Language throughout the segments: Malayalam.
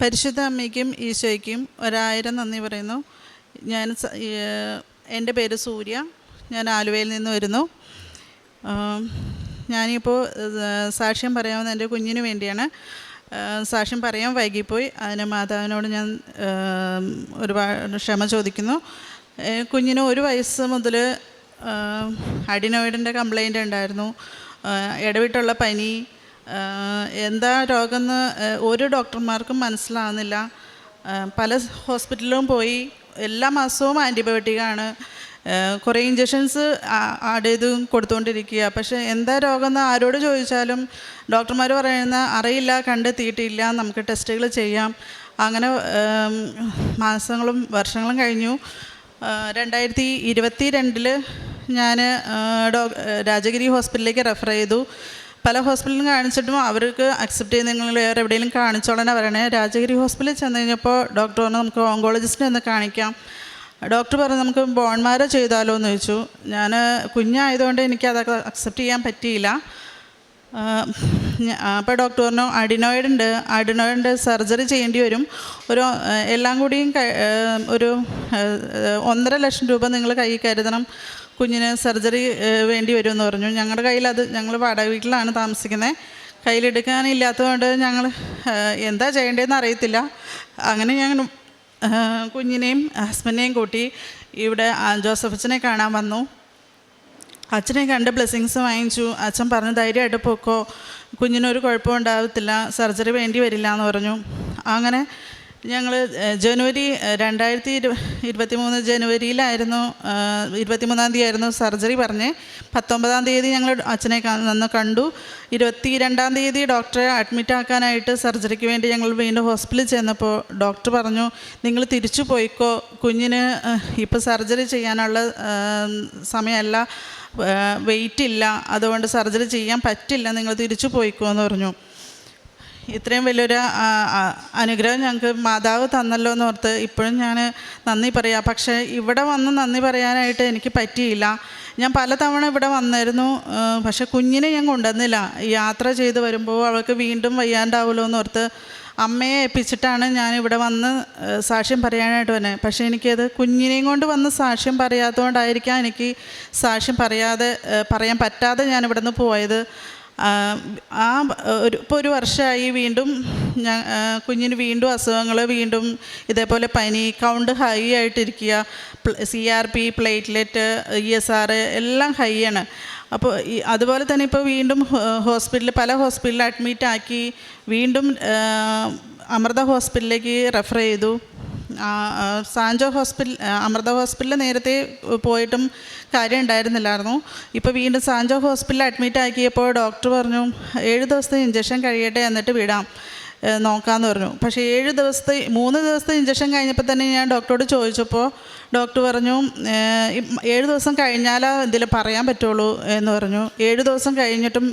പരിശുദ്ധ അമ്മയ്ക്കും ഈശോയ്ക്കും ഒരായിരം നന്ദി പറയുന്നു. ഞാൻ എന്റെ പേര് സൂര്യ. ഞാൻ ആലുവയിൽ നിന്ന് വരുന്നു. ഞാനിപ്പോൾ സാക്ഷ്യം പറയാവുന്ന എന്റെ കുഞ്ഞിന് വേണ്ടിയാണ്. സാക്ഷ്യം പറയാൻ വൈകിപ്പോയി. അതിന് മാതാവിനോട് ഞാൻ ഒരുപാട് ക്ഷമ ചോദിക്കുന്നു. കുഞ്ഞിന് ഒരു വയസ്സ് മുതൽ അഡിനോയിഡിന്റെ കംപ്ലൈന്റ് ഉണ്ടായിരുന്നു. ഇടവിട്ടുള്ള പനി എന്താ രോഗമെന്ന് ഒരു ഡോക്ടർമാർക്കും മനസ്സിലാവുന്നില്ല. പല ഹോസ്പിറ്റലിലും പോയി എല്ലാ മാസവും ആന്റിബയോട്ടിക്കാണ് കുറേ ഇഞ്ചക്ഷൻസ് ആഡ് ചെയ്ത് കൊടുത്തുകൊണ്ടിരിക്കുക പക്ഷേ എന്താ രോഗമെന്ന് ആരോട് ചോദിച്ചാലും ഡോക്ടർമാർ പറയുന്ന അറിയില്ല കണ്ടെത്തിയിട്ടില്ല നമുക്ക് ടെസ്റ്റുകൾ ചെയ്യാം. അങ്ങനെ മാസങ്ങളും വർഷങ്ങളും കഴിഞ്ഞു. രണ്ടായിരത്തി ഇരുപത്തി രണ്ടിൽ ഞാൻ ഡോ രാജഗിരി ഹോസ്പിറ്റലിലേക്ക് റെഫർ ചെയ്തു. പല ഹോസ്പിറ്റലിലും കാണിച്ചിട്ടും അവർക്ക് അക്സെപ്റ്റ് ചെയ്ത് നിങ്ങൾ വേറെ എവിടെയെങ്കിലും കാണിച്ചോളാനാണ് പറയണേ. രാജഗിരി ഹോസ്പിറ്റലിൽ ചെന്ന് കഴിഞ്ഞപ്പോൾ ഡോക്ടർ പറഞ്ഞു നമുക്ക് ഓങ്കോളജിസ്റ്റിനെ ഒന്ന് കാണിക്കാം. ഡോക്ടർ പറഞ്ഞു നമുക്ക് ബോൺമാരോ ചെയ്താലോ എന്ന് ചോദിച്ചു. ഞാൻ കുഞ്ഞായതുകൊണ്ട് എനിക്ക് അതൊക്കെ അക്സെപ്റ്റ് ചെയ്യാൻ പറ്റിയില്ല. അപ്പോൾ ഡോക്ടർ പറഞ്ഞു അഡിനോയിഡ് ഉണ്ട്. അഡിനോയിഡ് സർജറി ചെയ്യേണ്ടി വരും. ഒരു എല്ലാം കൂടിയും ഒരു ഒന്നര ലക്ഷം രൂപ നിങ്ങൾ കൈ കരുതണം. കുഞ്ഞിന് സർജറി വേണ്ടി വരുമെന്ന് പറഞ്ഞു. ഞങ്ങളുടെ കയ്യിൽ അത് ഞങ്ങൾ വാടക വീട്ടിലാണ് താമസിക്കുന്നത് കയ്യിലെടുക്കാനില്ലാത്തതുകൊണ്ട് ഞങ്ങൾ എന്താ ചെയ്യേണ്ടതെന്ന് അറിയത്തില്ല. അങ്ങനെ ഞങ്ങൾ കുഞ്ഞിനെയും ഹസ്ബൻഡിനെയും കൂട്ടി ഇവിടെ ജോസഫ് ജോസഫച്ചനെ കാണാൻ വന്നു. അച്ഛനെ കണ്ട് ബ്ലെസ്സിങ്സ് വാങ്ങിച്ചു. അച്ഛൻ പറഞ്ഞു ധൈര്യമായിട്ട് പൊക്കോ. കുഞ്ഞിനൊരു കുഴപ്പമുണ്ടാകത്തില്ല സർജറി വേണ്ടി വരില്ല എന്ന് പറഞ്ഞു. അങ്ങനെ ഞങ്ങൾ ജനുവരി രണ്ടായിരത്തി ഇരു ഇരുപത്തി മൂന്ന് ജനുവരിയിലായിരുന്നു ഇരുപത്തിമൂന്നാം തീയതി ആയിരുന്നു സർജറി പറഞ്ഞ്. പത്തൊമ്പതാം തീയതി ഞങ്ങൾ അച്ഛനെ നന്ന് കണ്ടു. ഇരുപത്തി രണ്ടാം തീയതി ഡോക്ടറെ അഡ്മിറ്റ് ആക്കാനായിട്ട് സർജറിക്ക് വേണ്ടി ഞങ്ങൾ വീണ്ടും ഹോസ്പിറ്റലിൽ ചെന്നപ്പോൾ ഡോക്ടർ പറഞ്ഞു നിങ്ങൾ തിരിച്ചു പോയിക്കോ. കുഞ്ഞിന് ഇപ്പോൾ സർജറി ചെയ്യാനുള്ള സമയമല്ല. വെയിറ്റ് ഇല്ല അതുകൊണ്ട് സർജറി ചെയ്യാൻ പറ്റില്ല. നിങ്ങൾ തിരിച്ചു പോയിക്കോ എന്ന് പറഞ്ഞു. ഇത്രയും വലിയൊരു അനുഗ്രഹം ഞങ്ങൾക്ക് മാതാവ് തന്നല്ലോ എന്ന് ഓർത്ത് ഇപ്പോഴും ഞാൻ നന്ദി പറയാം. പക്ഷേ ഇവിടെ വന്ന് നന്ദി പറയാനായിട്ട് എനിക്ക് പറ്റിയില്ല. ഞാൻ പലതവണ ഇവിടെ വന്നിരുന്നു പക്ഷെ കുഞ്ഞിനെ ഞാൻ കൊണ്ടുവന്നില്ല. യാത്ര ചെയ്ത് വരുമ്പോൾ അവൾക്ക് വീണ്ടും വയ്യാണ്ടാവുമല്ലോ എന്ന് ഓർത്ത് അമ്മയെ ഏൽപ്പിച്ചിട്ടാണ് ഞാൻ ഇവിടെ വന്ന് സാക്ഷ്യം പറയാനായിട്ട് വന്നത് പക്ഷേ എനിക്കത് കുഞ്ഞിനെയും കൊണ്ട് വന്ന് സാക്ഷ്യം പറയാത്തതുകൊണ്ടായിരിക്കാം എനിക്ക് സാക്ഷ്യം പറയാതെ പറയാൻ പറ്റാതെ ഞാൻ ഇവിടെ നിന്ന് പോയത്. ആ, ഒരു ഇപ്പോൾ ഒരു വർഷമായി വീണ്ടും ഞാൻ കുഞ്ഞിന് വീണ്ടും അസുഖങ്ങൾ വീണ്ടും ഇതേപോലെ പനി കൗണ്ട് ഹൈ ആയിട്ടിരിക്കുക. C R P platelet E S R എല്ലാം ഹൈ ആണ്. അപ്പോൾ ഈ അതുപോലെ തന്നെ ഇപ്പോൾ വീണ്ടും ഹോസ്പിറ്റലിൽ പല ഹോസ്പിറ്റലിൽ അഡ്മിറ്റ് ആക്കി വീണ്ടും അമൃത ഹോസ്പിറ്റലിലേക്ക് റെഫർ ചെയ്തു. സാൻജോ ഹോസ്പിറ്റൽ അമൃത ഹോസ്പിറ്റലിൽ നേരത്തെ പോയിട്ടും കാര്യം ഉണ്ടായിരുന്നില്ലായിരുന്നു. ഇപ്പോൾ വീണ്ടും സാൻജോ ഹോസ്പിറ്റലിൽ അഡ്മിറ്റ് ആക്കിയപ്പോൾ ഡോക്ടർ പറഞ്ഞു ഏഴ് ദിവസത്തെ ഇഞ്ചക്ഷൻ കഴിയട്ടെ എന്നിട്ട് വിടാം നോക്കാമെന്ന് പറഞ്ഞു. പക്ഷേ ഏഴ് ദിവസത്തെ മൂന്ന് ദിവസത്തെ ഇഞ്ചക്ഷൻ കഴിഞ്ഞപ്പോൾ തന്നെ ഞാൻ ഡോക്ടറോട് ചോദിച്ചപ്പോൾ ഡോക്ടർ പറഞ്ഞു ഏഴ് ദിവസം കഴിഞ്ഞാലേ ഇതിൽ പറയാൻ പറ്റുള്ളൂ എന്ന് പറഞ്ഞു. ഏഴ് ദിവസം കഴിഞ്ഞിട്ടും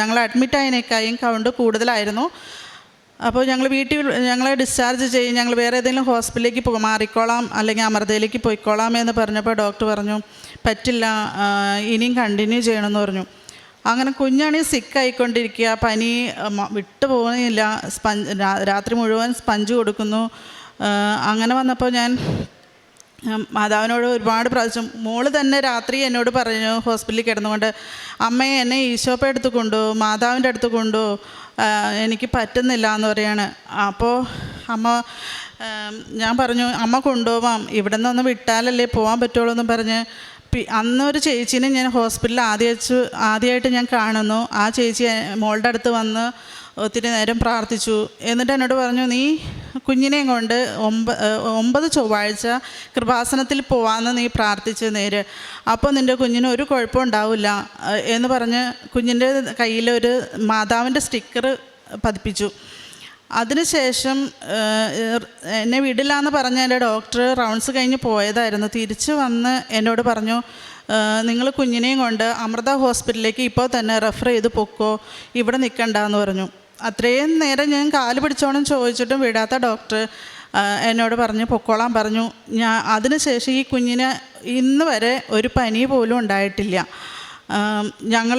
ഞങ്ങൾ അഡ്മിറ്റ് ആയതിനേക്കായും കൗണ്ട് കൂടുതലായിരുന്നു. അപ്പോൾ ഞങ്ങൾ വീട്ടിൽ ഞങ്ങളെ ഡിസ്ചാർജ് ചെയ്യും. ഞങ്ങൾ വേറെ ഏതെങ്കിലും ഹോസ്പിറ്റലിലേക്ക് പോ മാറിക്കോളാം അല്ലെങ്കിൽ അമൃതയിലേക്ക് പോയിക്കോളാം എന്ന് പറഞ്ഞപ്പോൾ ഡോക്ടർ പറഞ്ഞു പറ്റില്ല ഇനിയും കണ്ടിന്യൂ ചെയ്യണമെന്ന് പറഞ്ഞു. അങ്ങനെ കുഞ്ഞാണെങ്കിൽ സിക്കായിക്കൊണ്ടിരിക്കുക പനി വിട്ടു പോകുന്നില്ല. സ്പഞ്ച് രാത്രി മുഴുവൻ സ്പഞ്ച് കൊടുക്കുന്നു. അങ്ങനെ വന്നപ്പോൾ ഞാൻ മാതാവിനോട് ഒരുപാട് പ്രാവശ്യം മോൾ തന്നെ രാത്രി എന്നോട് പറഞ്ഞു ഹോസ്പിറ്റലിൽ കിടന്നുകൊണ്ട് അമ്മയെ എന്നെ ഈശോപ്പ എടുത്ത് കൊണ്ടു മാതാവിന്റെ അടുത്ത് കൊണ്ടു ആ, എനിക്ക് പറ്റുന്നില്ല എന്ന് പറയാണ്. അപ്പോൾ അമ്മ ഞാൻ പറഞ്ഞു അമ്മ കൊണ്ടുപോവാം. ഇവിടെ നിന്നൊന്ന് വിട്ടാലല്ലേ പോകാൻ പറ്റുള്ളൂ എന്ന് പറഞ്ഞ് അന്നൊരു ചേച്ചീനെ ഞാൻ ഹോസ്പിറ്റലിൽ ആദ്യം ആദ്യമായിട്ട് ഞാൻ കാണുന്നു. ആ ചേച്ചി മോളുടെ അടുത്ത് വന്ന് ഒത്തിരി നേരം പ്രാർത്ഥിച്ചു. എന്നിട്ട് എന്നോട് പറഞ്ഞു നീ കുഞ്ഞിനെയും കൊണ്ട് ഒമ്പ ഒമ്പത് ചൊവ്വാഴ്ച കൃപാസനത്തിൽ പോവാമെന്ന് നീ പ്രാർത്ഥിച്ച് നേര്. അപ്പോൾ നിന്റെ കുഞ്ഞിന് ഒരു കുഴപ്പം ഉണ്ടാവില്ല. എന്ന് പറഞ്ഞ് കുഞ്ഞിന്റെ കയ്യിൽ ഒരു മാതാവിന്റെ സ്റ്റിക്കർ പതിപ്പിച്ചു. അതിനുശേഷം എന്നെ വിടില്ല എന്ന് പറഞ്ഞ എന്റെ ഡോക്ടർ റൗണ്ട്സ് കഴിഞ്ഞ് പോയതായിരുന്നു. തിരിച്ച് വന്ന് എന്നോട് പറഞ്ഞു നിങ്ങൾ കുഞ്ഞിനെയും കൊണ്ട് അമൃത ഹോസ്പിറ്റലിലേക്ക് ഇപ്പോൾ തന്നെ റെഫർ ചെയ്ത് പൊക്കോ. ഇവിടെ നിൽക്കണ്ടെന്ന് പറഞ്ഞു. അത്രയും നേരം ഞാൻ കാൽ പിടിച്ചോണം ചോദിച്ചിട്ടും വിടാത്ത ഡോക്ടർ എന്നോട് പറഞ്ഞു പൊക്കോളാൻ പറഞ്ഞു. ഞാൻ അതിനുശേഷം ഈ കുഞ്ഞിന് ഇന്ന് വരെ ഒരു പനി പോലും ഉണ്ടായിട്ടില്ല. ഞങ്ങൾ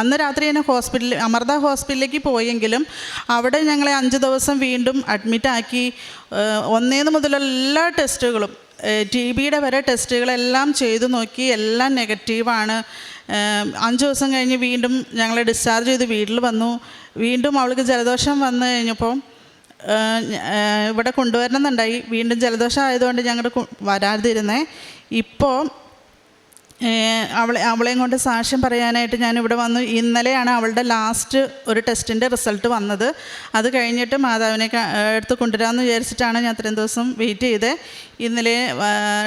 അന്ന് രാത്രി തന്നെ ഹോസ്പിറ്റലിൽ അമൃത ഹോസ്പിറ്റലിലേക്ക് പോയെങ്കിലും അവിടെ ഞങ്ങളെ അഞ്ച് ദിവസം വീണ്ടും അഡ്മിറ്റാക്കി ഒന്നേന്ന് മുതലുള്ള എല്ലാ ടെസ്റ്റുകളും ടി ബിയുടെ വരെ ടെസ്റ്റുകളെല്ലാം ചെയ്തു നോക്കി. എല്ലാം നെഗറ്റീവാണ് അഞ്ച് ദിവസം കഴിഞ്ഞ് വീണ്ടും ഞങ്ങളെ ഡിസ്ചാർജ് ചെയ്ത് വീട്ടിൽ വന്നു. വീണ്ടും അവൾക്ക് ജലദോഷം വന്നു ഏഹ് ഇവിടെ കൊണ്ടുവരണമെന്നുണ്ടായി. വീണ്ടും ജലദോഷം ആയതുകൊണ്ട് ഞങ്ങളുടെ വരാതിരുന്നേ. ഇപ്പോൾ അവളെ അവളെയും കൊണ്ട് സാക്ഷ്യം പറയാനായിട്ട് ഞാൻ ഇവിടെ വന്നു. ഇന്നലെയാണ് അവളുടെ ലാസ്റ്റ് ഒരു ടെസ്റ്റിന്റെ റിസൾട്ട് വന്നത്. അത് കഴിഞ്ഞിട്ട് മാതാവിനെ എടുത്ത് കൊണ്ടുവരാമെന്ന് വിചാരിച്ചിട്ടാണ് ഞാൻ അത്രയും ദിവസം വെയിറ്റ് ചെയ്തത് ഇന്നലെ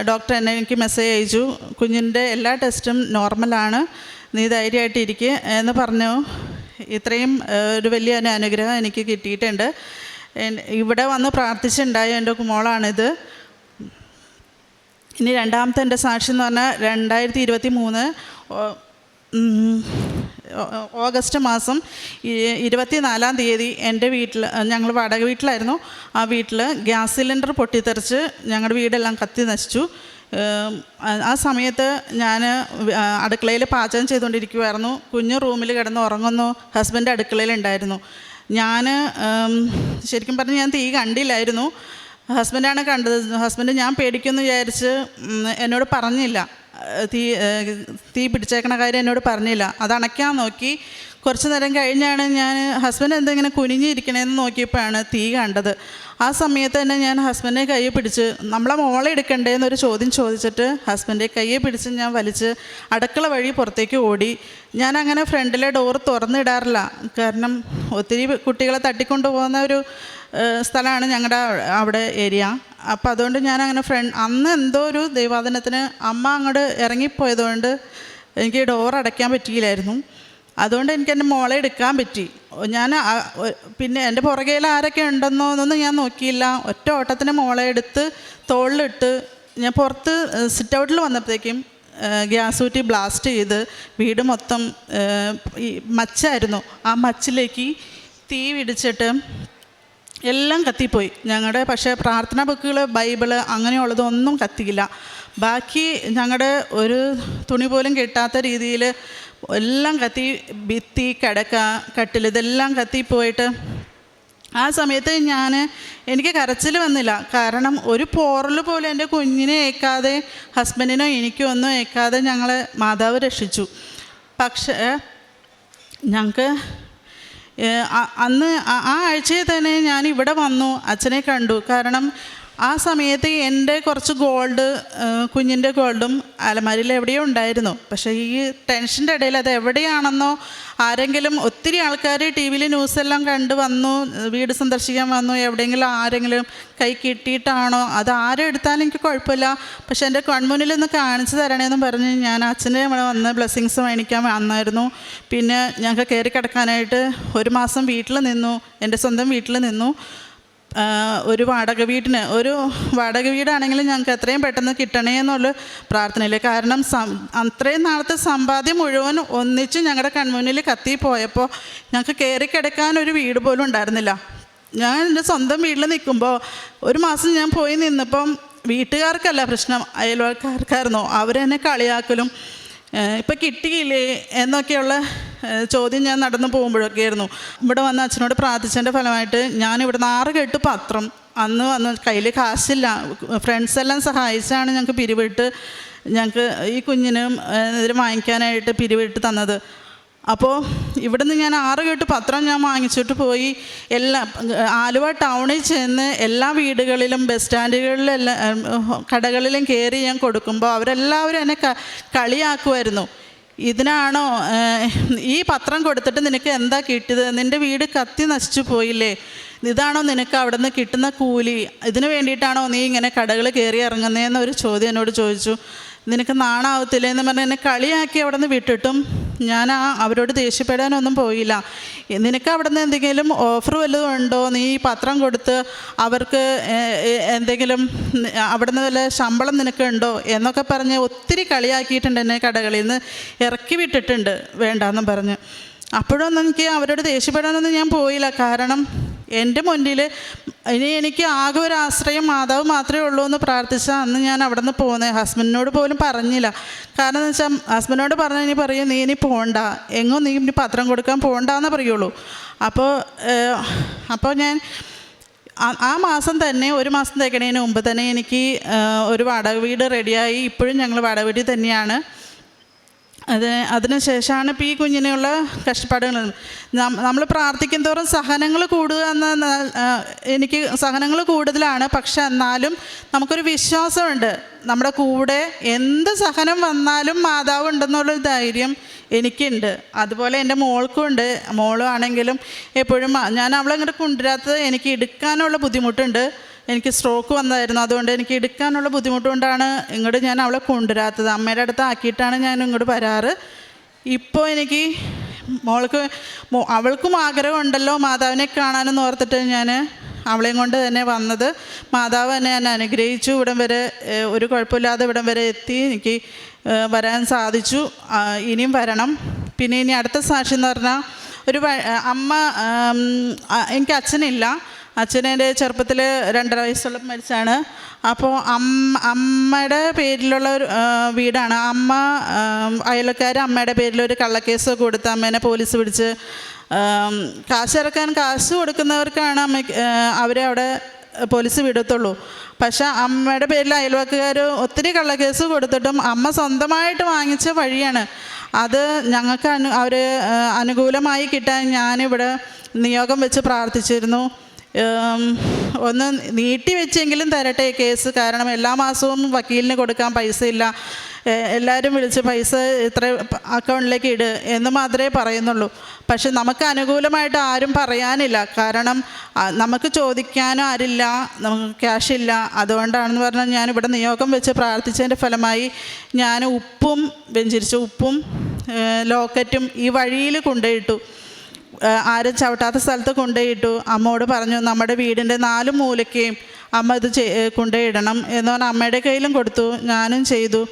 ഡോക്ടർ എന്നെ എനിക്ക് മെസ്സേജ് അയച്ചു. കുഞ്ഞിന്റെ എല്ലാ ടെസ്റ്റും നോർമലാണ് നീ ധൈര്യമായിട്ടിരിക്കുക എന്ന് പറഞ്ഞു. ഇത്രയും ഒരു വലിയ അനുഗ്രഹം എനിക്ക് കിട്ടിയിട്ടുണ്ട്. ഇവിടെ വന്ന് പ്രാർത്ഥിച്ചുണ്ടായ എന്റെ മോളാണിത്. ഇനി രണ്ടാമത്തെ എന്റെ സാക്ഷി എന്ന് പറഞ്ഞാൽ രണ്ടായിരത്തി ഇരുപത്തി മൂന്ന് ഓഗസ്റ്റ് മാസം ഇരുപത്തിനാലാം തീയതി എന്റെ വീട്ടിൽ ഞങ്ങൾ വാടക വീട്ടിലായിരുന്നു. ആ വീട്ടിൽ ഗ്യാസ് സിലിണ്ടർ പൊട്ടിത്തെറിച്ച് ഞങ്ങളുടെ വീടെല്ലാം കത്തി നശിച്ചു. ആ- സമയത്ത് ഞാൻ അടുക്കളയിൽ പാചകം ചെയ്തുകൊണ്ടിരിക്കുമായിരുന്നു കുഞ്ഞ് റൂമിൽ കിടന്ന് ഉറങ്ങുന്നു. ഹസ്ബൻഡ് അടുക്കളയിൽ ഉണ്ടായിരുന്നു ഞാൻ ശരിക്കും പറഞ്ഞാൽ ഞാൻ തീ കണ്ടില്ലായിരുന്നു. ഹസ്ബൻഡാണ് കണ്ടത്. ഹസ്ബൻഡ് ഞാൻ പേടിക്കുമെന്ന് വിചാരിച്ച് എന്നോട് പറഞ്ഞില്ല. തീ തീ പിടിച്ചേക്കണ കാര്യം എന്നോട് പറഞ്ഞില്ല. അതണയ്ക്കാൻ നോക്കി. കുറച്ച് നേരം കഴിഞ്ഞാണ് ഞാൻ ഹസ്ബൻഡ് എന്തെങ്കിലും കുനിഞ്ഞിരിക്കണേന്ന് നോക്കിയപ്പോഴാണ് തീ കണ്ടത്. ആ സമയത്ത് തന്നെ ഞാൻ ഹസ്ബൻഡിനെ കൈ പിടിച്ച് നമ്മളെ മോളെ എടുക്കണ്ടേ എന്നൊരു ചോദ്യം ചോദിച്ചിട്ട് ഹസ്ബൻഡിന്റെ കൈയെ പിടിച്ച് ഞാൻ വലിച്ച് അടുക്കള വഴി പുറത്തേക്ക് ഓടി. ഞാൻ അങ്ങനെ ഫ്രണ്ടിലെ ഡോർ തുറന്നിടാറില്ല. കാരണം ഒത്തിരി കുട്ടികളെ തട്ടിക്കൊണ്ടു പോകുന്ന ഒരു സ്ഥലമാണ് ഞങ്ങളുടെ അവിടെ ഏരിയ അപ്പോൾ അതുകൊണ്ട് ഞാൻ അങ്ങനെ ഫ്രണ്ട് അന്ന് എന്തോ ഒരു ദൈവാദനത്തിന് അമ്മ അങ്ങോട്ട് ഇറങ്ങിപ്പോയതുകൊണ്ട് എനിക്ക് ഡോർ അടയ്ക്കാൻ പറ്റിയില്ലായിരുന്നു. അതുകൊണ്ട് എനിക്ക് എന്റെ മോളെ എടുക്കാൻ പറ്റി. ഞാൻ പിന്നെ എന്റെ പുറകയിൽ ആരൊക്കെ ഉണ്ടെന്നോ എന്നൊന്നും ഞാൻ നോക്കിയില്ല. ഒറ്റ ഓട്ടത്തിന് മോളെ എടുത്ത് തോളിലിട്ട് ഞാൻ പുറത്ത് സിറ്റ് ഔട്ടിൽ വന്നപ്പോഴത്തേക്കും ഗ്യാസ് ഊറ്റി ബ്ലാസ്റ്റ് ചെയ്ത് വീട് മൊത്തം ഈ മച്ചായിരുന്നു. ആ മച്ചിലേക്ക് തീ പിടിച്ചിട്ട് എല്ലാം കത്തിപ്പോയി. ഞങ്ങളുടെ പക്ഷേ പ്രാർത്ഥനാ ബുക്കുകൾ ബൈബിൾ അങ്ങനെയുള്ളതൊന്നും കത്തിയില്ല. ബാക്കി ഞങ്ങളുടെ ഒരു തുണി പോലും കിട്ടാത്ത രീതിയിൽ എല്ലാം കത്തി ഭിത്തി കിടക്ക കട്ടിൽ ഇതെല്ലാം കത്തിപ്പോയിട്ട് ആ സമയത്ത് ഞാൻ എനിക്ക് കരച്ചിൽ വന്നില്ല. കാരണം ഒരു പോറൽ പോലും എന്റെ കുഞ്ഞിനെ ഏൽക്കാതെ ഹസ്ബൻഡിനോ എനിക്കോ ഒന്നും ഏൽക്കാതെ ഞങ്ങൾ മാതാവ് രക്ഷിച്ചു. പക്ഷേ ഞങ്ങൾക്ക് അന്ന് ആ- ആഴ്ചയിൽ തന്നെ ഞാൻ ഇവിടെ വന്നു അച്ഛനെ കണ്ടു. കാരണം ആ സമയത്ത് എന്റെ കുറച്ച് ഗോൾഡ് കുഞ്ഞിന്റെ ഗോൾഡും അലമാരിയിൽ എവിടെയോ ഉണ്ടായിരുന്നു. പക്ഷേ ഈ ടെൻഷന്റെ ഇടയിൽ അത് എവിടെയാണെന്നോ ആരെങ്കിലും ഒത്തിരി ആൾക്കാർ ടി വിയിൽ ന്യൂസെല്ലാം കണ്ട് വന്നു വീട് സന്ദർശിക്കാൻ വന്നു എവിടെയെങ്കിലും ആരെങ്കിലും കൈ കിട്ടിയിട്ടാണോ അത് ആരും എടുത്താലും എനിക്ക് കുഴപ്പമില്ല. പക്ഷേ എന്റെ കൺമുന്നിൽ ഒന്ന് കാണിച്ചു തരണേന്ന് പറഞ്ഞ് ഞാൻ അച്ഛന്റെ ഇവിടെ വന്ന് ബ്ലെസ്സിങ്സ് മേടിക്കാൻ വന്നായിരുന്നു. പിന്നെ ഞങ്ങൾക്ക് കയറി കിടക്കാനായിട്ട് ഒരു മാസം വീട്ടിൽ നിന്നു എന്റെ സ്വന്തം വീട്ടിൽ നിന്നു. ഒരു വാടക വീടിന് ഒരു വാടക വീടാണെങ്കിലും ഞങ്ങൾക്ക് എത്രയും പെട്ടെന്ന് കിട്ടണേ എന്നുള്ള പ്രാർത്ഥനയില്ല കാരണം അത്രയും നാളത്തെ സമ്പാദ്യം മുഴുവൻ ഒന്നിച്ച് ഞങ്ങളുടെ കൺമുന്നിൽ കത്തി പോയപ്പോൾ ഞങ്ങൾക്ക് കയറി കിടക്കാൻ ഒരു വീട് പോലും ഉണ്ടായിരുന്നില്ല. ഞാൻ എന്റെ സ്വന്തം വീട്ടിൽ നിൽക്കുമ്പോൾ ഒരു മാസം ഞാൻ പോയി നിന്നപ്പം വീട്ടുകാർക്കല്ല പ്രശ്നം അയൽവാക്കാർക്കായിരുന്നു. അവരെന്നെ കളിയാക്കലും ഇപ്പം കിട്ടിയില്ലേ എന്നൊക്കെയുള്ള ചോദ്യം ഞാൻ നടന്നു പോകുമ്പോഴൊക്കെ ആയിരുന്നു ഇവിടെ വന്ന് അച്ഛനോട് പ്രാർത്ഥിച്ചതിന്റെ ഫലമായിട്ട് ഞാൻ ഇവിടുന്ന് ആറ് കെട്ട് പത്രം അന്ന് വന്ന് കയ്യിൽ കാശില്ല. ഫ്രണ്ട്സ് എല്ലാം സഹായിച്ചാണ് ഞങ്ങൾക്ക് പിരിവിട്ട് ഞങ്ങൾക്ക് ഈ കുഞ്ഞിനും ഇതിന് വാങ്ങിക്കാനായിട്ട് പിരിവിട്ട് തന്നത്. അപ്പോൾ ഇവിടുന്ന് ഞാൻ ആറ് കെട്ട് പത്രം ഞാൻ വാങ്ങിച്ചിട്ട് പോയി. എല്ലാ ആലുവ ടൗണിൽ ചെന്ന് എല്ലാ വീടുകളിലും ബസ് സ്റ്റാൻഡുകളിലെല്ലാം കടകളിലും കയറി ഞാൻ കൊടുക്കുമ്പോൾ അവരെല്ലാവരും എന്നെ കളിയാക്കുമായിരുന്നു ഇതിനാണോ ഈ പത്രം കൊടുത്തിട്ട് നിനക്ക് എന്താ കിട്ടിയത്? നിന്റെ വീട് കത്തി നശിച്ചു പോയില്ലേ? ഇതാണോ നിനക്ക് അവിടെ നിന്ന് കിട്ടുന്ന കൂലി? ഇതിന് വേണ്ടിയിട്ടാണോ നീ ഇങ്ങനെ കടകൾ കയറി ഇറങ്ങുന്നതെന്നൊരു ചോദ്യം എന്നോട് ചോദിച്ചു. നിനക്ക് നാണാവത്തില്ലേ എന്ന് പറഞ്ഞ് എന്നെ കളിയാക്കി അവിടെ നിന്ന് വിട്ടിട്ടും ഞാൻ ആ അവരോട് ദേഷ്യപ്പെടാനൊന്നും പോയില്ല. നിനക്ക് അവിടെ നിന്ന് എന്തെങ്കിലും ഓഫർ വല്ലതും ഉണ്ടോ? നീ പത്രം കൊടുത്ത് അവർക്ക് എന്തെങ്കിലും അവിടെ നിന്ന് വല്ല ശമ്പളം നിനക്ക് ഉണ്ടോ? എന്നൊക്കെ പറഞ്ഞ് ഒത്തിരി കളിയാക്കിയിട്ടുണ്ട് എന്നെ കടകളിൽ നിന്ന്. ഇറക്കി വിട്ടിട്ടുണ്ട് വേണ്ടാന്നും പറഞ്ഞ്. അപ്പോഴൊന്നും എനിക്ക് അവരോട് ദേഷ്യപ്പെടാനൊന്നും ഞാൻ പോയില്ല. കാരണം എന്റെ മുന്നിൽ ഇനി എനിക്ക് ആകെ ഒരു ആശ്രയം മാതാവ് മാത്രമേ ഉള്ളൂ എന്ന് പ്രാർത്ഥിച്ച അന്ന് ഞാൻ അവിടെ നിന്ന് പോകുന്നത് ഹസ്ബൻഡിനോട് പോലും പറഞ്ഞില്ല. കാരണം എന്ന് വെച്ചാൽ ഹസ്ബൻഡിനോട് പറഞ്ഞാൽ ഇനി പറയും നീ ഇനി പോകണ്ട എങ്ങോ നീ ഇനി പത്രം കൊടുക്കാൻ പോകണ്ടെന്ന് പറയുള്ളൂ. അപ്പോൾ അപ്പോൾ ഞാൻ ആ മാസം തന്നെ ഒരു മാസം തേക്കണേന് മുമ്പ് തന്നെ എനിക്ക് ഒരു വാടക വീട് റെഡിയായി. ഇപ്പോഴും ഞങ്ങൾ വാടക വീട്ടിൽ തന്നെയാണ്. അത് അതിന് ശേഷമാണ് ഇപ്പോൾ ഈ കുഞ്ഞിനുള്ള കഷ്ടപ്പാടുകൾ നമ്മൾ പ്രാർത്ഥിക്കും തോറും സഹനങ്ങൾ കൂടുക എന്ന എനിക്ക് സഹനങ്ങൾ കൂടുതലാണ്. പക്ഷെ എന്നാലും നമുക്കൊരു വിശ്വാസമുണ്ട്. നമ്മുടെ കൂടെ എന്ത് സഹനം വന്നാലും മാതാവ് ഉണ്ടെന്നുള്ളൊരു ധൈര്യം എനിക്കുണ്ട്. അതുപോലെ എന്റെ മോൾക്കും ഉണ്ട് മോളും ആണെങ്കിലും എപ്പോഴും ഞാൻ അവളെ ഇങ്ങോട്ട് കൊണ്ടുവരാത്തത് എനിക്ക് എടുക്കാനുള്ള ബുദ്ധിമുട്ടുണ്ട്. എനിക്ക് സ്ട്രോക്ക് വന്നതായിരുന്നു അതുകൊണ്ട് എനിക്ക് എടുക്കാനുള്ള ബുദ്ധിമുട്ടുകൊണ്ടാണ് ഇങ്ങോട്ട് ഞാൻ അവളെ കൊണ്ടുവരാത്തത്. അമ്മയുടെ അടുത്ത് ആക്കിയിട്ടാണ് ഞാൻ ഇങ്ങോട്ട് വരാറ്. ഇപ്പോൾ എനിക്ക് മോൾക്ക് അവൾക്കും ആഗ്രഹമുണ്ടല്ലോ മാതാവിനെ കാണാനെന്ന് ഓർത്തിട്ട് ഞാൻ അവളെയും കൊണ്ട് തന്നെ വന്നത്. മാതാവ് തന്നെ എന്നെ അനുഗ്രഹിച്ചു. ഇവിടം വരെ ഒരു കുഴപ്പമില്ലാതെ ഇവിടം വരെ എത്തി. എനിക്ക് വരാൻ സാധിച്ചു. ഇനിയും വരണം. പിന്നെ ഇനി അടുത്ത സാക്ഷി എന്ന് പറഞ്ഞാൽ ഒരു അമ്മ എനിക്ക് അച്ഛനില്ല. അച്ഛൻ എന്റെ ചെറുപ്പത്തിൽ രണ്ടര വയസ്സുള്ള മരിച്ചാണ്. അപ്പോൾ അമ്മ അമ്മയുടെ പേരിലുള്ള ഒരു വീടാണ്. അമ്മ അയൽക്കാർ അമ്മയുടെ പേരിലൊരു കള്ളക്കേസ് കൊടുത്ത് അമ്മേനെ പോലീസ് പിടിച്ച് കാശിറക്കാൻ കാശ് കൊടുക്കുന്നവർക്കാണ് അമ്മ അവരെ അവിടെ പോലീസ് വിടത്തുള്ളൂ. പക്ഷെ അമ്മയുടെ പേരിൽ അയൽവക്കുകാർ ഒത്തിരി കള്ളക്കേസ് കൊടുത്തിട്ടും അമ്മ സ്വന്തമായിട്ട് വാങ്ങിച്ച വഴിയാണ്. അത് ഞങ്ങൾക്ക് അനു അവർ അനുകൂലമായി കിട്ടാൻ ഞാനിവിടെ നിയോഗം വെച്ച് പ്രാർത്ഥിച്ചിരുന്നു. ഒന്ന് നീട്ടി വെച്ചെങ്കിലും തരട്ടെ കേസ്. കാരണം എല്ലാ മാസവും വക്കീലിന് കൊടുക്കാൻ പൈസ ഇല്ല. എല്ലാവരും വിളിച്ച് പൈസ ഇത്ര അക്കൗണ്ടിലേക്ക് ഇട് എന്ന് മാത്രമേ പറയുന്നുള്ളൂ. പക്ഷെ നമുക്ക് അനുകൂലമായിട്ട് ആരും പറയാനില്ല. കാരണം നമുക്ക് ചോദിക്കാനും ആരില്ല. നമുക്ക് ക്യാഷ് ഇല്ല. അതുകൊണ്ടാണെന്ന് പറഞ്ഞാൽ ഞാൻ ഇവിടെ നിയോഗം വെച്ച് പ്രാർത്ഥിച്ചതിന്റെ ഫലമായി ഞാൻ ഉപ്പും വെഞ്ചിരിച്ചു ഉപ്പും ലോക്കറ്റും ഈ വഴിയിൽ കൊണ്ടുപോയിട്ടു. ആരും ചവിട്ടാത്ത സ്ഥലത്ത് കൊണ്ടുപോയിട്ടു. അമ്മയോട് പറഞ്ഞു നമ്മുടെ വീടിന്റെ നാല് മൂലയ്ക്കും അമ്മ ഇത് കൊണ്ടുപോയിടണം. എന്ന് പറഞ്ഞാൽ അമ്മയുടെ കയ്യിലും കൊടുത്തു. ഞാനും ചെയ്തു.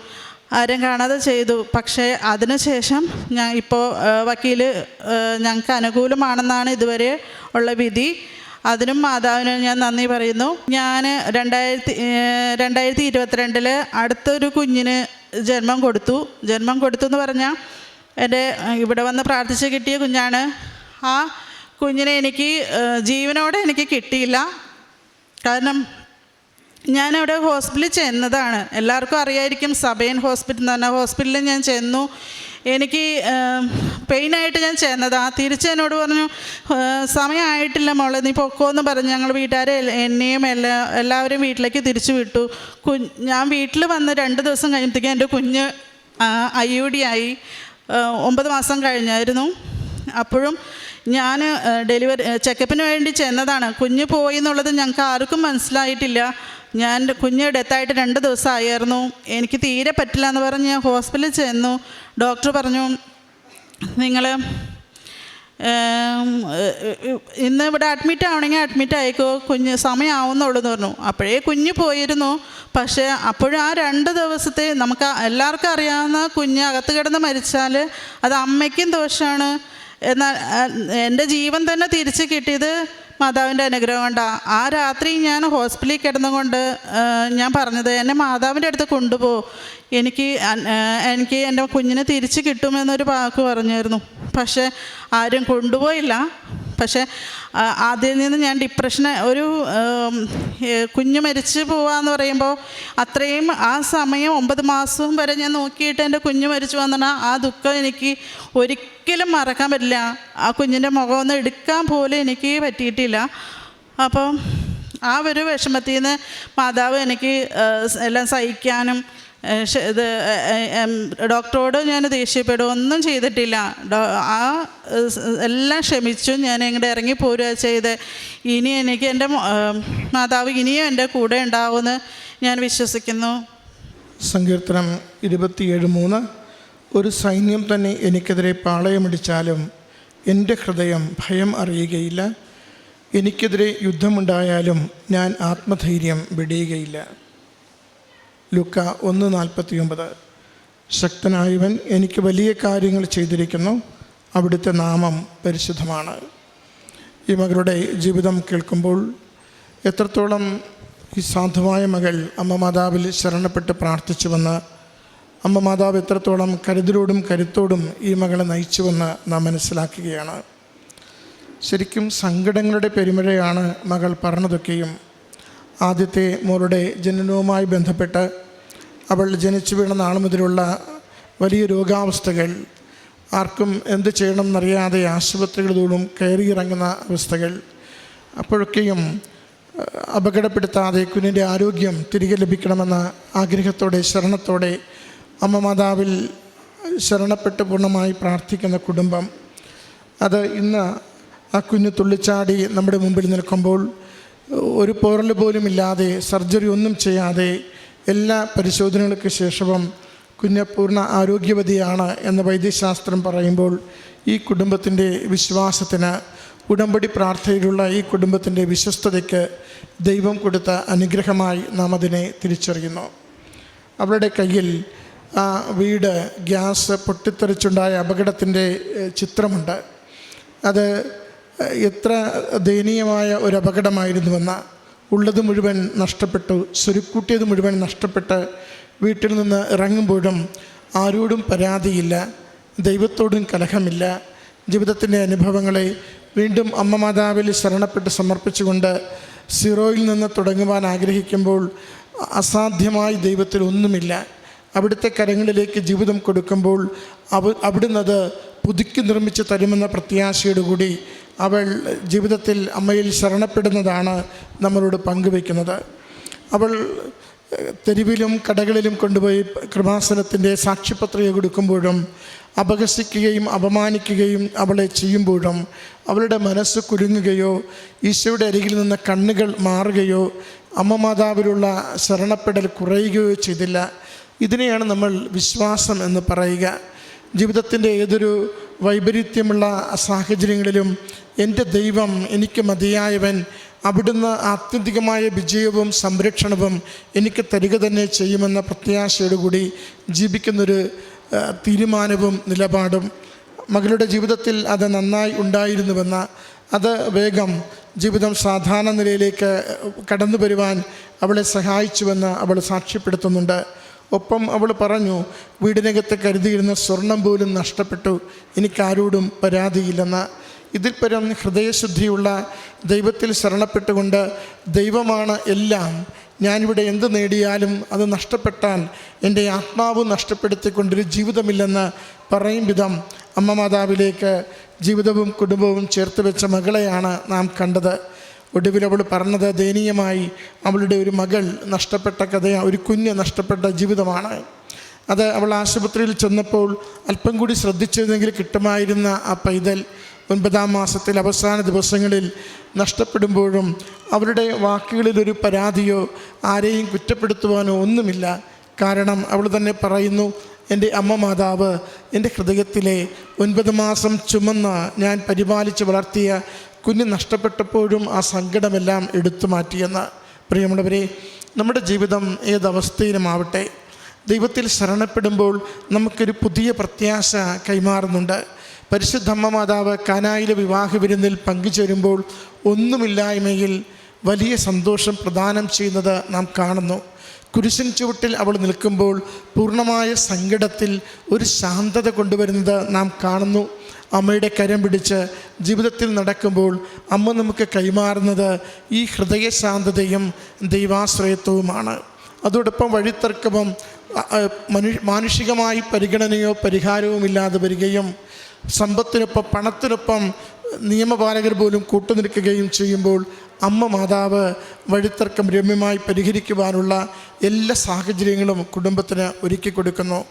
ആരും കാണാതെ ചെയ്തു. പക്ഷേ അതിനുശേഷം ഞാൻ ഇപ്പോൾ വക്കീൽ ഞങ്ങൾക്ക് അനുകൂലമാണെന്നാണ് ഇതുവരെ ഉള്ള വിധി. അതിനും മാതാവിനും ഞാൻ നന്ദി പറയുന്നു. ഞാൻ രണ്ടായിരത്തി രണ്ടായിരത്തി ഇരുപത്തിരണ്ടിൽ അടുത്തൊരു കുഞ്ഞിന് ജന്മം കൊടുത്തു. ജന്മം കൊടുത്തു എന്ന് പറഞ്ഞാൽ എന്റെ ഇവിടെ വന്ന് പ്രാർത്ഥിച്ച് കിട്ടിയ കുഞ്ഞാണ് ആ കുഞ്ഞിനെ എനിക്ക് ജീവനോടെ എനിക്ക് കിട്ടിയില്ല. കാരണം ഞാനവിടെ ഹോസ്പിറ്റലിൽ ചെന്നതാണ്. എല്ലാവർക്കും അറിയായിരിക്കും സബൈൻ ഹോസ്പിറ്റൽ എന്ന് പറഞ്ഞ ഹോസ്പിറ്റലിൽ ഞാൻ ചെന്നു. എനിക്ക് പെയിനായിട്ട് ഞാൻ ചെന്നതാണ് തിരിച്ച് എന്നോട് പറഞ്ഞു "ഏഹ്, സമയമായിട്ടില്ല മോളെ നീ പൊക്കോന്ന് പറഞ്ഞു. ഞങ്ങൾ വീട്ടുകാരെ എന്നെയും എല്ലാ എല്ലാവരും വീട്ടിലേക്ക് തിരിച്ചു വിട്ടു. കു ഞാൻ വീട്ടിൽ വന്ന് രണ്ട് ദിവസം കഴിഞ്ഞപ്പോഴത്തേക്കും എന്റെ കുഞ്ഞ് ഐ യു ഡി ആയി. ഒമ്പത് മാസം കഴിഞ്ഞായിരുന്നു. അപ്പോഴും ഞാൻ ഡെലിവറി ചെക്കപ്പിന് വേണ്ടി ചെന്നതാണ്. കുഞ്ഞ് പോയി എന്നുള്ളത് ഞങ്ങൾക്ക് ആർക്കും മനസ്സിലായിട്ടില്ല. ഞാൻ കുഞ്ഞ് ഡെത്തായിട്ട് രണ്ട് ദിവസമായിരുന്നു. എനിക്ക് തീരെ പറ്റില്ല എന്ന് പറഞ്ഞ് ഞാൻ ഹോസ്പിറ്റലിൽ ചെന്നു. ഡോക്ടർ പറഞ്ഞു നിങ്ങൾ ഇന്ന് ഇവിടെ അഡ്മിറ്റ് ആവണമെങ്കിൽ അഡ്മിറ്റ് ആയിക്കോ. കുഞ്ഞ് സമയമാവുന്നുള്ളൂ എന്ന് പറഞ്ഞു. അപ്പോഴേ കുഞ്ഞ് പോയിരുന്നു. പക്ഷേ അപ്പോഴും ആ രണ്ട് ദിവസത്തെ നമുക്ക് എല്ലാവർക്കും അറിയാവുന്ന കുഞ്ഞ് അകത്ത് കിടന്ന് മരിച്ചാൽ അത് അമ്മയ്ക്കും ദോഷമാണ് എന്നാൽ എന്റെ ജീവൻ തന്നെ തിരിച്ച് കിട്ടിയത് മാതാവിന്റെ അനുഗ്രഹം കൊണ്ടാണ് ആ രാത്രി ഞാൻ ഹോസ്പിറ്റലിൽ കിടന്നുകൊണ്ട് ഞാൻ പറഞ്ഞത് എന്നെ മാതാവിന്റെ അടുത്ത് കൊണ്ടുപോകും എനിക്ക് എനിക്ക് എന്റെ കുഞ്ഞിനെ തിരിച്ച് കിട്ടുമെന്നൊരു വാക്ക് പറഞ്ഞായിരുന്നു. പക്ഷേ ആരും കൊണ്ടുപോയില്ല. പക്ഷേ അതിൽ നിന്ന് ഞാൻ ഡിപ്രഷന് ഒരു കുഞ്ഞു മരിച്ചു പോവാന്ന് പറയുമ്പോൾ അത്രയും ആ സമയം ഒമ്പത് മാസവും വരെ ഞാൻ നോക്കിയിട്ട് എന്റെ കുഞ്ഞ് മരിച്ചു വന്നാൽ ആ ദുഃഖം എനിക്ക് ഒരിക്കലും മറക്കാൻ പറ്റില്ല. ആ കുഞ്ഞിന്റെ മുഖം ഒന്ന് എടുക്കാൻ പോലും എനിക്ക് പറ്റിയിട്ടില്ല. അപ്പം ആ ഒരു വിഷമത്തിൽ നിന്ന് മാതാവ് എനിക്ക് എല്ലാം സഹിക്കാനും ഇത് ഡോക്ടറോട് ഞാൻ ദേഷ്യപ്പെടുക ഒന്നും ചെയ്തിട്ടില്ല. ആ എല്ലാം ക്ഷമിച്ചു. ഞാൻ ഇങ്ങോട്ട് ഇറങ്ങി പോരുക ചെയ്ത്. ഇനി എനിക്ക് എന്റെ മാതാവ് ഇനിയും എന്റെ കൂടെ ഉണ്ടാവുമെന്ന് ഞാൻ വിശ്വസിക്കുന്നു. സങ്കീർത്തനം ഇരുപത്തിയേഴ് മൂന്ന്. ഒരു സൈന്യം തന്നെ എനിക്കെതിരെ പാളയമടിച്ചാലും എന്റെ ഹൃദയം ഭയം അറിയുകയില്ല. എനിക്കെതിരെ യുദ്ധമുണ്ടായാലും ഞാൻ ആത്മധൈര്യം വെടിയുകയില്ല. ലുക്ക ഒന്ന് നാൽപ്പത്തി ഒമ്പത് ശക്തനായവൻ എനിക്ക് വലിയ കാര്യങ്ങൾ ചെയ്തിരിക്കുന്നു. അവിടുത്തെ നാമം പരിശുദ്ധമാണ്. ഈ മകളുടെ ജീവിതം കേൾക്കുമ്പോൾ എത്രത്തോളം ഈ സാധുവായ മകൾ അമ്മ മാതാവിൽ ശരണപ്പെട്ട് പ്രാർത്ഥിച്ചുവെന്ന് അമ്മ മാതാവ് എത്രത്തോളം കരുതലോടും കരുത്തോടും ഈ മകളെ നയിച്ചുവെന്ന് നാം മനസ്സിലാക്കുകയാണ്. ശരിക്കും സങ്കടങ്ങളുടെ പെരുമഴയാണ് മകൾ പറഞ്ഞതൊക്കെയും ആദ്യത്തെ മോളുടെ ജനനവുമായി ബന്ധപ്പെട്ട് അവൾ ജനിച്ചു വീണ നാൾ മുതലുള്ള വലിയ രോഗാവസ്ഥകൾ ആർക്കും എന്ത് ചെയ്യണമെന്നറിയാതെ ആശുപത്രികളിലൂടെ കയറിയിറങ്ങുന്ന അവസ്ഥകൾ അപ്പോഴൊക്കെയും അപകടപ്പെടുത്താതെ കുഞ്ഞിന്റെ ആരോഗ്യം തിരികെ ലഭിക്കണമെന്ന ആഗ്രഹത്തോടെ ശരണത്തോടെ അമ്മ മാതാവിൽ ശരണപ്പെട്ട് പൂർണമായി പ്രാർത്ഥിക്കുന്ന കുടുംബം. അത് ഇന്ന് ആ കുഞ്ഞ് തുള്ളിച്ചാടി നമ്മുടെ മുമ്പിൽ നിൽക്കുമ്പോൾ ഒരു പോറൽ പോലും ഇല്ലാതെ സർജറി ഒന്നും ചെയ്യാതെ എല്ലാ പരിശോധനകൾക്ക് ശേഷവും കുഞ്ഞ് പൂർണ ആരോഗ്യവതിയാണ് എന്ന് വൈദ്യശാസ്ത്രം പറയുമ്പോൾ ഈ കുടുംബത്തിന്റെ വിശ്വാസത്തിന് ഉടമ്പടി പ്രാർത്ഥനയിലുള്ള ഈ കുടുംബത്തിന്റെ വിശ്വസ്തതയ്ക്ക് ദൈവം കൊടുത്ത അനുഗ്രഹമായി നാം അതിനെ തിരിച്ചറിയുന്നു. അവരുടെ കയ്യിൽ ആ വീട് ഗ്യാസ് പൊട്ടിത്തെറിച്ചുണ്ടായ അപകടത്തിന്റെ ചിത്രമുണ്ട്. അത് എത്ര ദയനീയമായ ഒരു അപകടമായിരുന്നുവെന്ന ഉള്ളത് മുഴുവൻ നഷ്ടപ്പെട്ടു. സ്വരുക്കൂട്ടിയത് മുഴുവൻ നഷ്ടപ്പെട്ട് വീട്ടിൽ നിന്ന് ഇറങ്ങുമ്പോഴും ആരോടും പരാതിയില്ല. ദൈവത്തോടും കലഹമില്ല. ജീവിതത്തിന്റെ അനുഭവങ്ങളെ വീണ്ടും അമ്മ മാതാവിൽ ശരണപ്പെട്ട് സമർപ്പിച്ചുകൊണ്ട് സീറോയിൽ നിന്ന് തുടങ്ങുവാൻ ആഗ്രഹിക്കുമ്പോൾ അസാധ്യമായി ദൈവത്തിൽ ഒന്നുമില്ല. അവിടുത്തെ കരങ്ങളിലേക്ക് ജീവിതം കൊടുക്കുമ്പോൾ അവ അവിടുന്ന് അത് പുതുക്കി നിർമ്മിച്ച് തരുമെന്ന പ്രത്യാശയോടുകൂടി അവൾ ജീവിതത്തിൽ അമ്മയിൽ ശരണപ്പെടുന്നതാണ് നമ്മളോട് പങ്കുവയ്ക്കുന്നത്. അവൾ തെരുവിലും കടകളിലും കൊണ്ടുപോയി കൃപാസനത്തിന്റെ സാക്ഷ്യപത്രിക കൊടുക്കുമ്പോഴും അപഹസിക്കുകയും അപമാനിക്കുകയും അവളെ ചെയ്യുമ്പോഴും അവളുടെ മനസ്സ് കുരുങ്ങുകയോ ഈശോയുടെ അരികിൽ നിന്ന് കണ്ണുകൾ മാറുകയോ അമ്മ മാതാവിലുള്ള ശരണപ്പെടൽ കുറയുകയോ ചെയ്തില്ല. ഇതിനെയാണ് നമ്മൾ വിശ്വാസം എന്ന് പറയുക. ജീവിതത്തിന്റെ ഏതൊരു വൈപരീത്യമുള്ള സാഹചര്യങ്ങളിലും എന്റെ ദൈവം എനിക്ക് മതിയായവൻ അവിടുന്ന് ആത്യന്തികമായ വിജയവും സംരക്ഷണവും എനിക്ക് തരിക തന്നെ ചെയ്യുമെന്ന പ്രത്യാശയോടുകൂടി ജീവിക്കുന്നൊരു തീരുമാനവും നിലപാടും മകളുടെ ജീവിതത്തിൽ അത് നന്നായി ഉണ്ടായിരുന്നുവെന്ന അത് വേഗം ജീവിതം സാധാരണ നിലയിലേക്ക് കടന്നു വരുവാൻ അവളെ സഹായിച്ചുവെന്ന് അവൾ സാക്ഷ്യപ്പെടുത്തുന്നുണ്ട്. ഒപ്പം അവൾ പറഞ്ഞു വീടിനകത്ത് കരുതിയിരുന്ന സ്വർണം പോലും നഷ്ടപ്പെട്ടു. എനിക്കാരോടും പരാതിയില്ലെന്ന്. ഇതിൽ പരം ഹൃദയശുദ്ധിയുള്ള ദൈവത്തിൽ ശരണപ്പെട്ടുകൊണ്ട് ദൈവമാണ് എല്ലാം. ഞാനിവിടെ എന്ത് നേടിയാലും അത് നഷ്ടപ്പെട്ടാൽ എന്റെ ആത്മാവ് നഷ്ടപ്പെടുത്തിക്കൊണ്ടൊരു ജീവിതമില്ലെന്ന് പറയും വിധം അമ്മ മാതാവിലേക്ക് ജീവിതവും കുടുംബവും ചേർത്ത് വെച്ച മകളെയാണ് നാം കണ്ടത്. ഒടുവിൽ അവൾ പറഞ്ഞത് ദയനീയമായി അവളുടെ ഒരു മകൾ നഷ്ടപ്പെട്ട കഥ ഒരു കുഞ്ഞ് നഷ്ടപ്പെട്ട ജീവിതമാണ്. അത് അവൾ ആശുപത്രിയിൽ ചെന്നപ്പോൾ അല്പം കൂടി ശ്രദ്ധിച്ചിരുന്നെങ്കിൽ കിട്ടുമായിരുന്ന ആ പൈതൽ ഒൻപതാം മാസത്തിൽ അവസാന ദിവസങ്ങളിൽ നഷ്ടപ്പെടുമ്പോഴും അവരുടെ വാക്കുകളിൽ ഒരു പരാതിയോ ആരെയും കുറ്റപ്പെടുത്തുവാനോ ഒന്നുമില്ല. കാരണം അവൾ തന്നെ പറയുന്നു എന്റെ അമ്മ മാതാവ് എന്റെ ഹൃദയത്തിലെ ഒൻപത് മാസം ചുമന്ന ഞാൻ പരിപാലിച്ച് വളർത്തിയ കുഞ്ഞ് നഷ്ടപ്പെട്ടപ്പോഴും ആ സങ്കടമെല്ലാം എടുത്തു മാറ്റിയെന്ന്. പ്രിയമുള്ളവരെ നമ്മുടെ ജീവിതം ഏതവസ്ഥയിലുമാവട്ടെ ദൈവത്തിൽ ശരണപ്പെടുമ്പോൾ നമുക്കൊരു പുതിയ പ്രത്യാശ കൈമാറുന്നുണ്ട്. പരിശുദ്ധമ്മ മാതാവ് കാനായിലെ വിവാഹ വിരുന്നിൽ പങ്കുചേരുമ്പോൾ ഒന്നുമില്ലായ്മയിൽ വലിയ സന്തോഷം പ്രദാനം ചെയ്യുന്നത് നാം കാണുന്നു. കുരിശൻ ചുവട്ടിൽ അവൾ നിൽക്കുമ്പോൾ പൂർണമായ സങ്കടത്തിൽ ഒരു ശാന്തത കൊണ്ടുവരുന്നത് നാം കാണുന്നു. അമ്മയുടെ കരം പിടിച്ച് ജീവിതത്തിൽ നടക്കുമ്പോൾ അമ്മ നമുക്ക് കൈമാറുന്നത് ഈ ഹൃദയശാന്തതയും ദൈവാശ്രയത്വവുമാണ്. അതോടൊപ്പം വഴിത്തർക്കവും മനു മാനുഷികമായി പരിഗണനയോ പരിഹാരവും ഇല്ലാതെ വരികയും സമ്പത്തിനൊപ്പം പണത്തിനൊപ്പം നിയമപാലകർ പോലും കൂട്ടുനിൽക്കുകയും ചെയ്യുമ്പോൾ അമ്മ മാതാവ് വഴിത്തർക്കം രമ്യമായി പരിഹരിക്കുവാനുള്ള എല്ലാ സാഹചര്യങ്ങളും കുടുംബത്തിന് ഒരുക്കി കൊടുക്കുന്നു.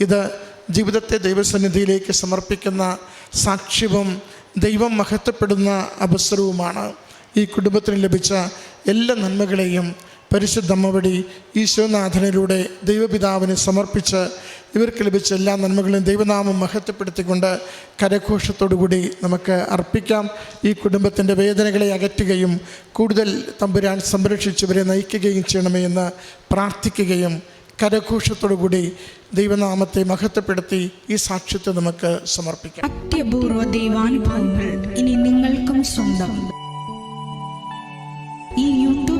ഇത് ജീവിതത്തെ ദൈവസന്നിധിയിലേക്ക് സമർപ്പിക്കുന്ന സാക്ഷ്യവും ദൈവം മഹത്വപ്പെടുന്ന അവസരവുമാണ്. ഈ കുടുംബത്തിന് ലഭിച്ച എല്ലാ നന്മകളെയും പരിശുദ്ധമ്മ വഴി ഈശോനാഥനിലൂടെ ദൈവപിതാവിനെ സമർപ്പിച്ച് ഇവർക്ക് ലഭിച്ച എല്ലാ നന്മകളും ദൈവനാമം മഹത്വപ്പെടുത്തിക്കൊണ്ട് കരഘോഷത്തോടുകൂടി നമുക്ക് അർപ്പിക്കാം. ഈ കുടുംബത്തിന്റെ വേദനകളെ അകറ്റുകയും കൂടുതൽ തമ്പുരാൻ സംരക്ഷിച്ചവരെ നയിക്കുകയും ചെയ്യണമേ എന്ന് പ്രാർത്ഥിക്കുകയും കരഘോഷത്തോടുകൂടി ദൈവനാമത്തെ മഹത്വപ്പെടുത്തി ഈ സാക്ഷ്യത്തെ നമുക്ക് സമർപ്പിക്കാം. അത്യപൂർവ ദൈവാനുഭവങ്ങൾ ഇനി നിങ്ങൾക്കും സ്വന്തം.